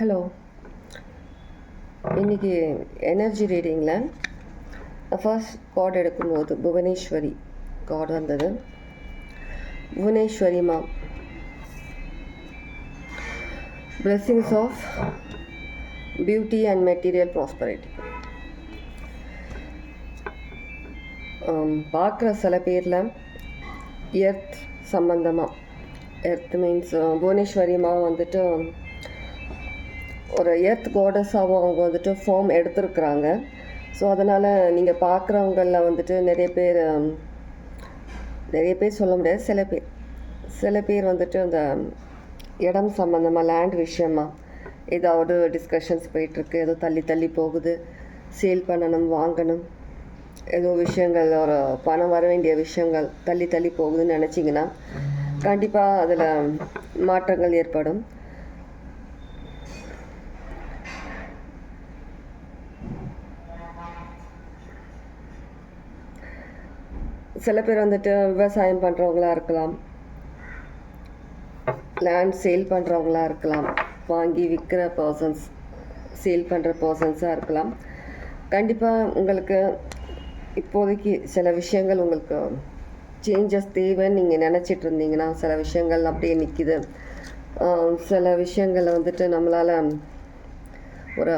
Hello. இன்னைக்கு energy ரீடிங்கில் first card எடுக்கும்போது Bhuvaneswari card வந்தது. புவனேஸ்வரி மா blessings of beauty and material prosperity பார்க்குற சில பேரில் எர்த் சம்பந்தமாக எர்த் மீன்ஸ் புவனேஸ்வரி மா வந்துட்டு ஒரு எர்த் கோடஸாகவும் அவங்க வந்துட்டு ஃபார்ம் எடுத்திருக்கிறாங்க. ஸோ அதனால் நீங்கள் பார்க்குறவங்களில் வந்துட்டு நிறைய பேர் நிறைய பேர் சொல்ல முடியாது. சில பேர் சில பேர் வந்துட்டு அந்த இடம் சம்மந்தமாக லேண்ட் விஷயமா ஏதாவது டிஸ்கஷன்ஸ் போயிட்டுருக்கு. ஏதோ தள்ளி தள்ளி போகுது. சேல் பண்ணணும் வாங்கணும். ஏதோ விஷயங்கள் ஒரு பணம் வர வேண்டிய விஷயங்கள் தள்ளி தள்ளி போகுதுன்னு நினச்சிங்கன்னா கண்டிப்பாக அதில் மாற்றங்கள் ஏற்படும். சில பேர் வந்துட்டு விவசாயம் பண்ணுறவங்களா இருக்கலாம். லேண்ட் சேல் பண்ணுறவங்களா இருக்கலாம். வாங்கி விற்கிற பர்சன்ஸ் சேல் பண்ணுற பர்சன்ஸாக இருக்கலாம். கண்டிப்பாக உங்களுக்கு இப்போதைக்கு சில விஷயங்கள் உங்களுக்கு சேஞ்சஸ் தேவைன்னு நீங்கள் நினச்சிட்டு இருந்தீங்கன்னா சில விஷயங்கள் அப்படியே நிற்கிது சில விஷயங்களை வந்துட்டு நம்மளால் ஒரு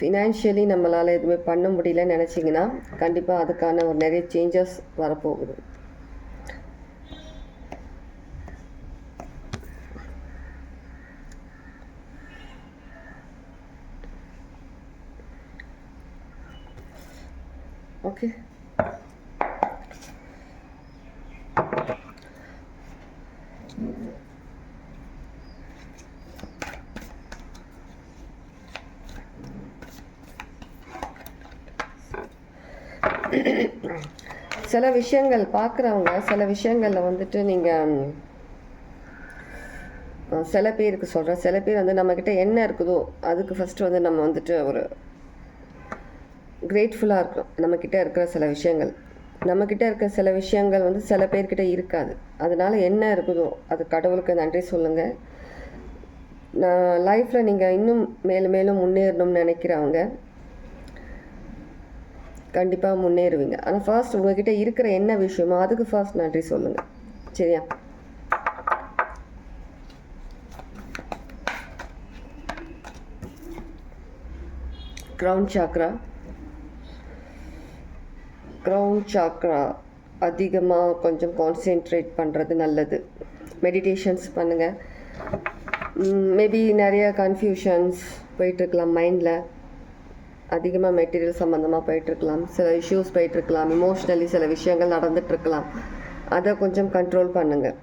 ஃபினான்ஷியலி நம்மளால் எதுவுமே பண்ண முடியலன்னு நினச்சிங்கன்னா கண்டிப்பாக அதுக்கான ஒரு நிறைய சேஞ்சஸ் வரப்போகுது. ஓகே சில விஷயங்கள் பார்க்குறவங்க சில விஷயங்களில் வந்துட்டு நீங்கள் சில பேருக்கு சொல்கிறேன். சில பேர் வந்து நம்மக்கிட்ட என்ன இருக்குதோ அதுக்கு ஃபஸ்ட்டு வந்து நம்ம வந்துட்டு ஒரு கிரேட்ஃபுல்லாக இருக்கணும் நம்மக்கிட்ட இருக்கிற சில விஷயங்கள். நம்மக்கிட்ட இருக்கிற சில விஷயங்கள் வந்து சில பேர்கிட்ட இருக்காது. அதனால என்ன இருக்குதோ அது கடவுளுக்கு நன்றி சொல்லுங்கள் நான் லைஃப்பில் நீங்கள் இன்னும் மேலும் மேலும் முன்னேறணும்னு நினைக்கிறவங்க கண்டிப்பாக முன்னேறுவீங்க. ஆனால் ஃபர்ஸ்ட் உங்ககிட்ட இருக்கிற என்ன விஷயமோ அதுக்கு ஃபர்ஸ்ட் நன்றி சொல்லுங்கள் சரியா? க்ரௌண்ட் சாக்ரா க்ரௌண்ட் சாக்ரா அதிகமாக கொஞ்சம் கான்சென்ட்ரேட் பண்ணுறது நல்லது. மெடிடேஷன்ஸ் பண்ணுங்கள் மேபி நிறைய கன்ஃபியூஷன்ஸ் போயிட்டுருக்கலாம் மைண்டில் அதிகமாக மெட்டீரியல் சம்மந்தமாக போயிட்டுருக்கலாம். சில இஷ்யூஸ் போயிட்டுருக்கலாம். இமோஷ்னலி சில விஷயங்கள் நடந்துகிட்ருக்கலாம் அதை கொஞ்சம் கண்ட்ரோல் பண்ணுங்கள்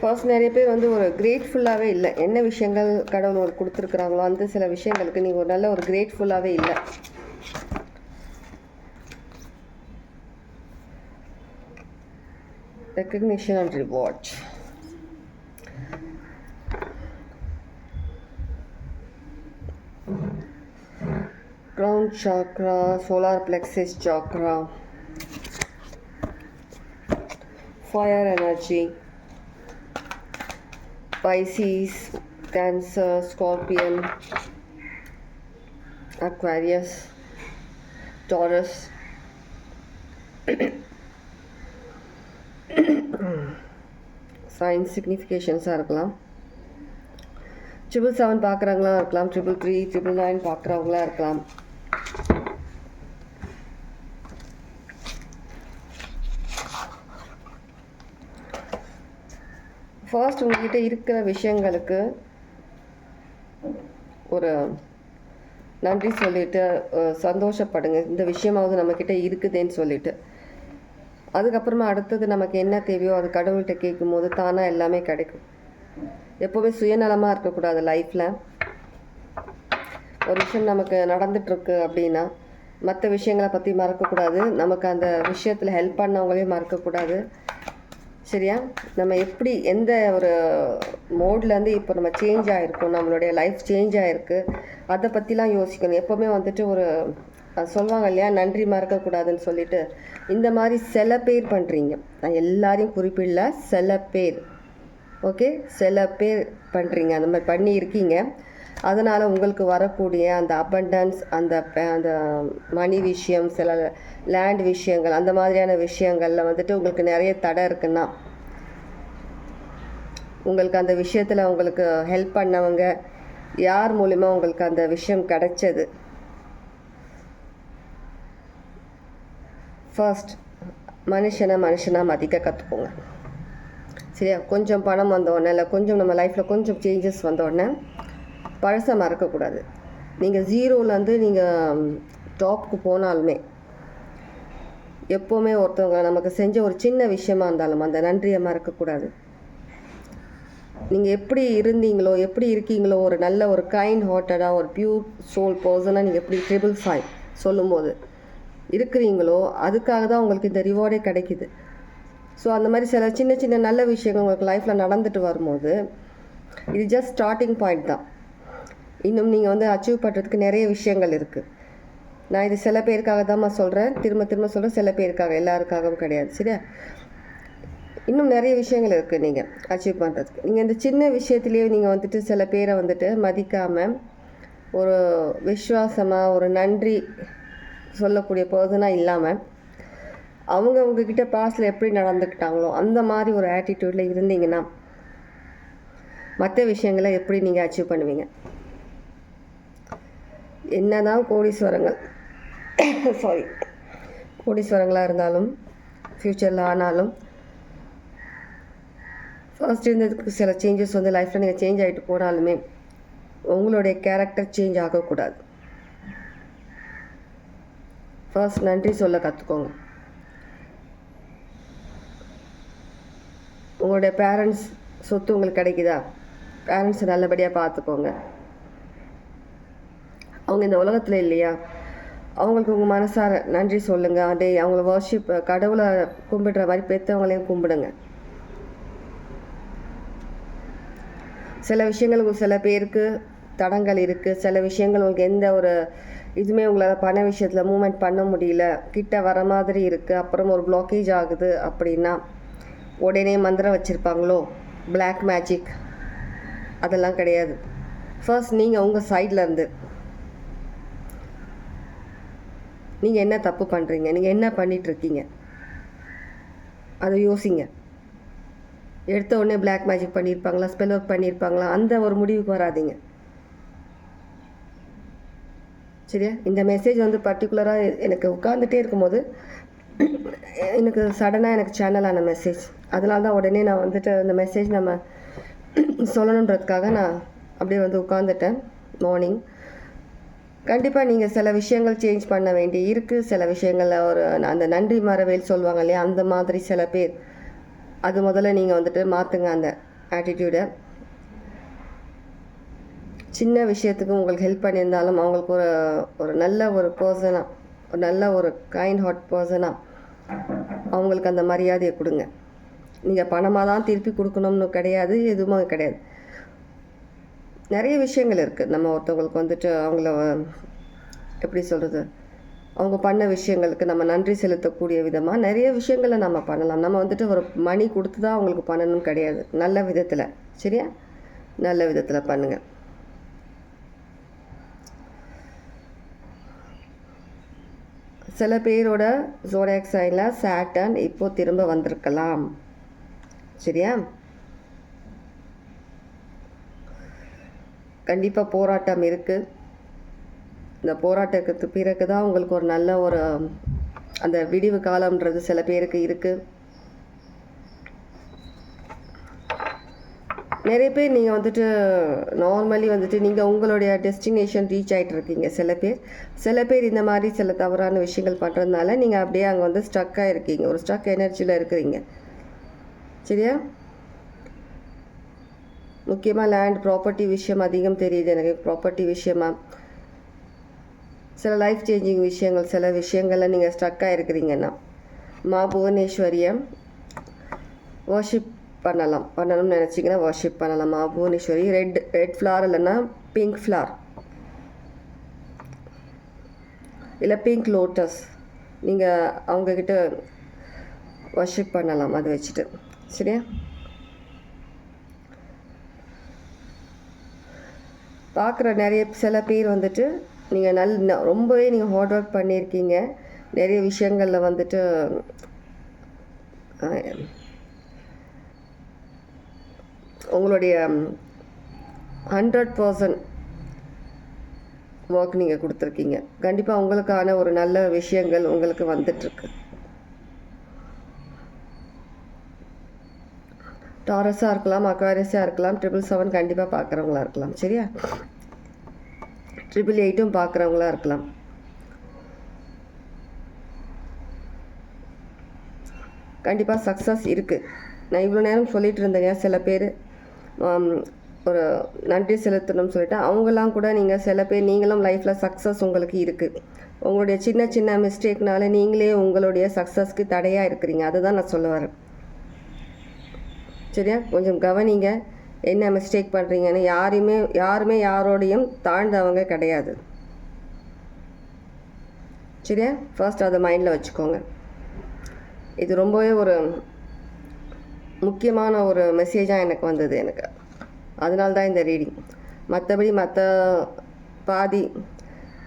ஃபர்ஸ்ட் நிறைய பேர் வந்து ஒரு கிரேட்ஃபுல்லாகவே இல்லை. என்ன விஷயங்கள் கடவுள் ஒரு கொடுத்துருக்குறாங்களோ அந்த சில விஷயங்களுக்கு நீங்கள் ஒரு நல்ல ஒரு கிரேட்ஃபுல்லாகவே இல்லை. Recognition and reward. Crown chakra, solar plexus chakra, fire energy, Pisces, Cancer, Scorpion, Aquarius, Taurus. Science சிக்னிஃபிகேஷன்ஸாக இருக்கலாம். ட்ரிபிள் செவன் பார்க்குறவங்களா இருக்கலாம். ட்ரிபிள் த்ரீ ட்ரிபிள் நைன் பார்க்குறவங்களா இருக்கலாம். ஃபர்ஸ்ட் உங்ககிட்ட இருக்கிற விஷயங்களுக்கு ஒரு நன்றி சொல்லிட்டு சந்தோஷப்படுங்க. இந்த விஷயமாவது நம்மக்கிட்ட இருக்குதேன்னு சொல்லிட்டு. அதுக்கப்புறமா அடுத்தது நமக்கு என்ன தேவையோ அது கடவுள்கிட்ட கேட்கும் போது தானாக எல்லாமே கிடைக்கும். எப்போவுமே சுயநலமாக இருக்கக்கூடாது லைஃப்பில் ஒரு விஷயம் நமக்கு நடந்துட்டுருக்கு அப்படின்னா மற்ற விஷயங்களை பற்றி மறக்கக்கூடாது. நமக்கு அந்த விஷயத்தில் ஹெல்ப் பண்ணவங்களையும் மறக்கக்கூடாது. சரியா? நம்ம எப்படி எந்த ஒரு மோட்லேருந்து இப்போ நம்ம சேஞ்ச் ஆகிருக்கோம் நம்மளுடைய லைஃப் சேஞ்ச் ஆகிருக்கு அதை பற்றிலாம் யோசிக்கணும். எப்போவுமே வந்துட்டு ஒரு சொல்லுவாங்க இல்லையா நன்றி மறக்கக்கூடாதுன்னு சொல்லிட்டு. இந்த மாதிரி சில பேர் பண்ணுறீங்க நான் எல்லாரையும் குறிப்பிடல சில பேர். ஓகே? சில பேர் பண்ணுறீங்க அந்த மாதிரி பண்ணியிருக்கீங்க. அதனால் உங்களுக்கு வரக்கூடிய அந்த அபண்டன்ஸ் அந்த அந்த மணி விஷயம் சில லேண்ட் விஷயங்கள் அந்த மாதிரியான விஷயங்களில் வந்துட்டு உங்களுக்கு நிறைய தடை இருக்குன்னா உங்களுக்கு அந்த விஷயத்தில் உங்களுக்கு ஹெல்ப் பண்ணவங்க யார் மூலிமா உங்களுக்கு அந்த விஷயம் கிடைச்சது? ஃபர்ஸ்ட் மனுஷனை மனுஷனாக மதிக்க கற்றுக்கோங்க சரியா? கொஞ்சம் பணம் வந்தோடனே இல்லை கொஞ்சம் நம்ம லைஃப்பில் கொஞ்சம் சேஞ்சஸ் வந்தோடனே பழசை மறக்கக்கூடாது. நீங்கள் ஜீரோலேருந்து நீங்கள் டாப்புக்கு போனாலுமே எப்போவுமே ஒருத்தவங்க நமக்கு செஞ்ச ஒரு சின்ன விஷயமா இருந்தாலும் அந்த நன்றியை மறக்கக்கூடாது. நீங்கள் எப்படி இருந்தீங்களோ எப்படி இருக்கீங்களோ ஒரு நல்ல ஒரு கைண்ட் ஹார்ட்டடாக ஒரு பியூர் சோல் பர்சனாக நீங்கள் எப்படி ட்ரிபிள் ஃபைவ் சொல்லும்போது இருக்கிறீங்களோ அதுக்காக தான் உங்களுக்கு இந்த ரிவார்டே கிடைக்குது. ஸோ அந்த மாதிரி சில சின்ன சின்ன நல்ல விஷயங்கள் உங்களுக்கு லைஃப்பில் நடந்துட்டு வரும்போது இது ஜஸ்ட் ஸ்டார்டிங் பாயிண்ட் தான். இன்னும் நீங்கள் வந்து அச்சீவ் பண்ணுறதுக்கு நிறைய விஷயங்கள் இருக்குது நான் இது சில பேருக்காக தான்மா சொல்கிறேன் திரும்ப திரும்ப சொல்கிறேன் சில பேருக்காக எல்லாருக்காகவும் கிடையாது. சரியா? இன்னும் நிறைய விஷயங்கள் இருக்குது நீங்கள் அச்சீவ் பண்ணுறதுக்கு நீங்கள் இந்த சின்ன விஷயத்துலேயே நீங்கள் வந்துட்டு சில பேரை வந்துட்டு மதிக்காமல் ஒரு விஸ்வாசமாக ஒரு நன்றி சொல்லக்கூடிய பர்சனாக இல்லாமல் அவங்க உங்ககிட்ட பாஸ்டில் எப்படி நடந்துக்கிட்டாங்களோ அந்த மாதிரி ஒரு ஆட்டிடியூடில் இருந்தீங்கன்னா மற்ற விஷயங்களை எப்படி நீங்கள் அச்சீவ் பண்ணுவீங்க? என்னதான் கோடீஸ்வரங்கள் சாரி கோடீஸ்வரங்களாக இருந்தாலும் ஃப்யூச்சரில் ஆனாலும் ஃபர்ஸ்ட் இருந்ததுக்கு சில சேஞ்சஸ் வந்து லைஃப்பில் நீங்கள் சேஞ்ச் ஆகிட்டு போனாலுமே உங்களுடைய கேரக்டர் சேஞ்ச் ஆகக்கூடாது. ஃபர்ஸ்ட் நன்றி சொல்ல கற்றுக்கோங்க உங்களுடைய பேரண்ட்ஸ் சொத்து உங்களுக்கு கிடைக்குதா? பேரண்ட்ஸை நல்லபடியாக பார்த்துக்கோங்க அவங்க இந்த உலகத்தில் இல்லையா? அவங்களுக்கு உங்கள் மனசார நன்றி சொல்லுங்கள் அதே அவங்கள வர்ஷிப் கடவுளை கும்பிடுற மாதிரி பெற்றவங்களையும் கும்பிடுங்க. சில விஷயங்கள் உங்களுக்கு சில பேருக்கு தடங்கள் இருக்குது சில விஷயங்கள் உங்களுக்கு எந்த ஒரு இதுவுமே உங்களால் பண விஷயத்தில் மூமெண்ட் பண்ண முடியல. கிட்ட வர மாதிரி இருக்குது அப்புறம் ஒரு பிளாக்கேஜ் ஆகுது அப்படின்னா உடனே மந்திரம் வச்சுருப்பாங்களோ? பிளாக் மேஜிக் அதெல்லாம் கிடையாது. ஃபர்ஸ்ட் நீங்கள் உங்கள் சைடில் இருந்து நீங்கள் என்ன தப்பு பண்ணுறீங்க நீங்கள் என்ன பண்ணிகிட்ருக்கீங்க அதை யோசிங்க. எடுத்த உடனே பிளாக் மேஜிக் பண்ணியிருப்பாங்களா ஸ்பெல் ஒர்க் பண்ணியிருப்பாங்களா அந்த ஒரு முடிவுக்கு வராதீங்க. சரியா? இந்த மெசேஜ் வந்து பர்டிகுலராக எனக்கு உட்காந்துட்டே இருக்கும்போது எனக்கு சடனாக எனக்கு சேனலான மெசேஜ் அதனால தான் உடனே நான் வந்துட்டு அந்த மெசேஜ் நம்ம சொல்லணுன்றதுக்காக நான் அப்படியே வந்து உட்காந்துட்டேன் மார்னிங் கண்டிப்பாக நீங்கள் சில விஷயங்கள் சேஞ்ச் பண்ண வேண்டி இருக்குது சில விஷயங்களில் ஒரு அந்த நன்றி மறவேல் சொல்லுவாங்க இல்லையா? அந்த மாதிரி சில பேர். அது முதல்ல நீங்கள் வந்துட்டு மாற்றுங்க அந்த ஆட்டிடியூடை சின்ன விஷயத்துக்கு உங்களுக்கு ஹெல்ப் பண்ணியிருந்தாலும் அவங்களுக்கு ஒரு ஒரு நல்ல ஒரு பர்சனாக ஒரு நல்ல ஒரு கைண்ட் ஹார்ட் பர்சனாக அவங்களுக்கு அந்த மரியாதையை கொடுங்க. நீங்கள் பணமாக தான் திருப்பி கொடுக்கணும்னு கிடையாது எதுவுமே கிடையாது. நிறைய விஷயங்கள் இருக்குது நம்ம ஒருத்தவங்களுக்கு வந்துட்டு அவங்கள எப்படி சொல்கிறது அவங்க பண்ண விஷயங்களுக்கு நம்ம நன்றி செலுத்தக்கூடிய விதமாக நிறைய விஷயங்களை நம்ம பண்ணலாம். நம்ம வந்துட்டு ஒரு மணி கொடுத்து தான் அவங்களுக்கு பண்ணணும் கிடையாது. நல்ல விதத்தில். சரியா? நல்ல விதத்தில் பண்ணுங்கள் சில பேரோட ஜோடியாக் சைனில் சாட்டன் இப்போ திரும்ப வந்திருக்கலாம். சரியா? கண்டிப்பாக போராட்டம் இருக்குது இந்த போராட்டத்துக்கு பிறகு தான் உங்களுக்கு ஒரு நல்ல ஒரு அந்த விடிவு காலம்ன்றது சில பேருக்கு இருக்குது நிறைய பேர் நீங்கள் வந்துட்டு நார்மலி வந்துட்டு நீங்கள் உங்களுடைய டெஸ்டினேஷன் ரீச் ஆகிட்டு இருக்கீங்க. சில பேர் சில பேர் இந்த மாதிரி சில தவறான விஷயங்கள் பண்ணுறதுனால நீங்கள் அப்படியே அங்கே வந்து ஸ்டக்காக இருக்கீங்க. ஒரு ஸ்டக் எனர்ஜியில் இருக்கிறீங்க. சரியா? முக்கியமாக லேண்ட் ப்ராப்பர்ட்டி விஷயம் அதிகம் தெரியுது எனக்கு. ப்ராப்பர்ட்டி விஷயமா. சில லைஃப் சேஞ்சிங் விஷயங்கள் சில விஷயங்களில் நீங்கள் ஸ்டக்காக இருக்கிறீங்கன்னா. மா புவனேஸ்வரியம். வர்ஷிப் பண்ணலாம். பண்ணணும்னு நினச்சிங்கன்னா வாஷிப் பண்ணலாம். மா புவனேஸ்வரி ரெட் ரெட் ஃப்ளார் இல்லைன்னா பிங்க் ஃப்ளார் இல்லை பிங்க் லோட்டஸ் நீங்கள் அவங்கக்கிட்ட வாஷிப் பண்ணலாம். அதை வச்சுட்டு. சரியா? பார்க்குற நிறைய சில பேர் வந்துட்டு நீங்கள் நல் ரொம்பவே நீங்கள் ஹார்ட் ஒர்க் பண்ணியிருக்கீங்க. நிறைய விஷயங்களில் வந்துட்டு உங்களுடைய ஹண்ட்ரட் பர்சன்ட் ஒர்க் நீங்கள் கொடுத்துருக்கீங்க. கண்டிப்பாக உங்களுக்கான ஒரு நல்ல விஷயங்கள் உங்களுக்கு வந்துட்டுருக்கு. டாரஸாக இருக்கலாம் அக்வாரியஸாக இருக்கலாம் ட்ரிபிள் செவன் கண்டிப்பாக பார்க்குறவங்களா இருக்கலாம். சரியா? ட்ரிபிள் எயிட்டும் பார்க்குறவங்களா இருக்கலாம். கண்டிப்பாக சக்ஸஸ் இருக்குது நான் இவ்வளோ நேரம் சொல்லிட்டு இருந்தேன் சில பேர். ஒரு நன்றி செலுத்தணும்னு சொல்லிட்டு அவங்கெல்லாம் கூட நீங்கள் சில பேர் நீங்களும் லைஃப்பில் சக்ஸஸ் உங்களுக்கு இருக்குது உங்களுடைய சின்ன சின்ன மிஸ்டேக்னால நீங்களே உங்களுடைய சக்ஸஸ்க்கு தடையாக இருக்கிறீங்க. அதுதான் நான் சொல்ல வரேன். சரியா? கொஞ்சம் கவனிங்க. என்ன மிஸ்டேக் பண்ணுறீங்கன்னு யாரையுமே யாருமே யாரோடையும் தாழ்ந்தவங்க கிடையாது. சரியா? ஃபர்ஸ்ட் அதை மைண்டில் வச்சுக்கோங்க. இது ரொம்பவே ஒரு முக்கியமான ஒரு மெசேஜாக எனக்கு வந்தது எனக்கு. அதனால தான் இந்த ரீடிங் மற்றபடி மற்ற பாதி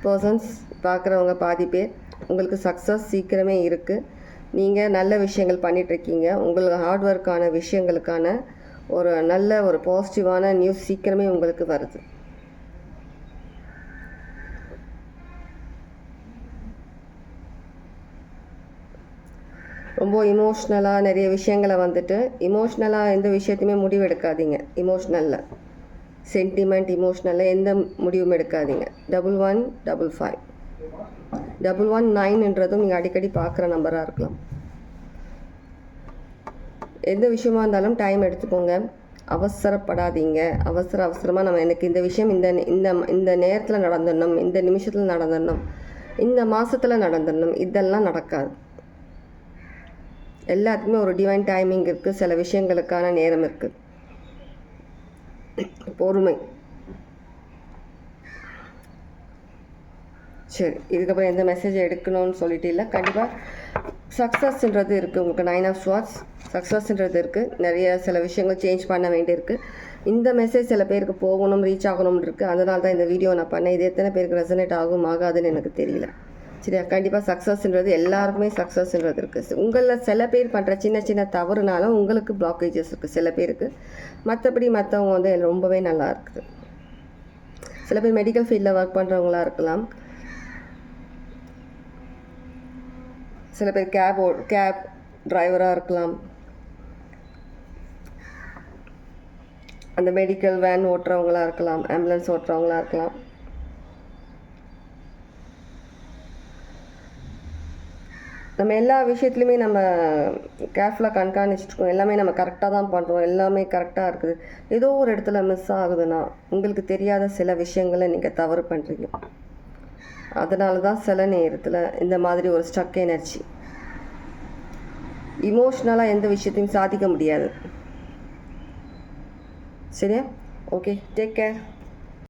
பர்சன்ஸ் பார்க்குறவங்க பாதி பேர் உங்களுக்கு சக்ஸஸ் சீக்கிரமே இருக்குது நீங்கள் நல்ல விஷயங்கள் பண்ணிகிட்ருக்கீங்க உங்களுக்கு ஹார்ட் ஒர்க்கான விஷயங்களுக்கான ஒரு நல்ல ஒரு பாசிட்டிவான நியூஸ் சீக்கிரமே உங்களுக்கு வருது. ரொம்ப இமோஷ்னலாக நிறைய விஷயங்களை வந்துட்டு இமோஷ்னலாக எந்த விஷயத்தையுமே முடிவு எடுக்காதீங்க இமோஷ்னலில் சென்டிமெண்ட் இமோஷ்னலில் எந்த முடிவும் எடுக்காதீங்க. Double one double five double one நைன்ன்றதும் நீங்கள் அடிக்கடி பார்க்குற நம்பராக இருக்கலாம். எந்த விஷயமா இருந்தாலும் டைம் எடுத்துக்கோங்க. அவசரப்படாதீங்க. அவசர அவசரமாக நம்ம எனக்கு இந்த விஷயம் இந்த இந்த இந்த நேரத்தில் நடந்துடணும் இந்த நிமிஷத்தில் நடந்துடணும் இந்த மாதத்தில் நடந்துடணும் இதெல்லாம் நடக்காது. எல்லாத்துக்குமே ஒரு டிவைன் டைமிங் இருக்குது சில விஷயங்களுக்கான நேரம் இருக்குது பொறுமை. சரி இதுக்கப்புறம் எந்த மெசேஜ் எடுக்கணும்னு சொல்லிட்டு இல்லை. கண்டிப்பாக சக்ஸஸ்ன்றது இருக்குது உங்களுக்கு நைன் ஆஃப் ஸ்வாட்ஸ் சக்ஸஸ்ன்றது இருக்குது நிறைய சில விஷயங்கள் சேஞ்ச் பண்ண வேண்டியிருக்கு. இந்த மெசேஜ் சில பேருக்கு போகணும் ரீச் ஆகணும்னு இருக்குது அதனால தான் இந்த வீடியோ நான் பண்ணேன். இது எத்தனை பேருக்கு ரெசனேட் ஆகும் ஆகாதுன்னு எனக்கு தெரியல. சரியா கண்டிப்பாக சக்ஸஸ்ன்றது எல்லாருக்குமே சக்ஸஸ்ன்றது இருக்குது உங்களில் சில பேர் பண்ணுற சின்ன சின்ன தவறுனாலும் உங்களுக்கு பிளாக்கேஜஸ் இருக்குது சில பேருக்கு. மற்றபடி மற்றவங்க வந்து ரொம்பவே நல்லா இருக்குது. சில பேர் மெடிக்கல் ஃபீல்டில் ஒர்க் பண்ணுறவங்களா இருக்கலாம். சில பேர் கேப் கேப் டிரைவராக இருக்கலாம். அந்த மெடிக்கல் வேன் ஓட்டுறவங்களா இருக்கலாம் ஆம்புலன்ஸ் ஓட்டுறவங்களா இருக்கலாம். நம்ம எல்லா விஷயத்துலையுமே நம்ம கேர்ஃபுல்லாக கண்காணிச்சிட்ருக்கோம் எல்லாமே நம்ம கரெக்டாக தான் பண்ணுறோம் எல்லாமே கரெக்டாக இருக்குது. ஏதோ ஒரு இடத்துல மிஸ் ஆகுதுன்னா உங்களுக்கு தெரியாத சில விஷயங்களை நீங்கள் தவறு பண்ணுறீங்க அதனால தான் சில நேரத்தில் இந்த மாதிரி ஒரு ஸ்டக் எனர்ஜி இமோஷ்னலாக எந்த விஷயத்தையும் சாதிக்க முடியாது. சரியா? Okay take care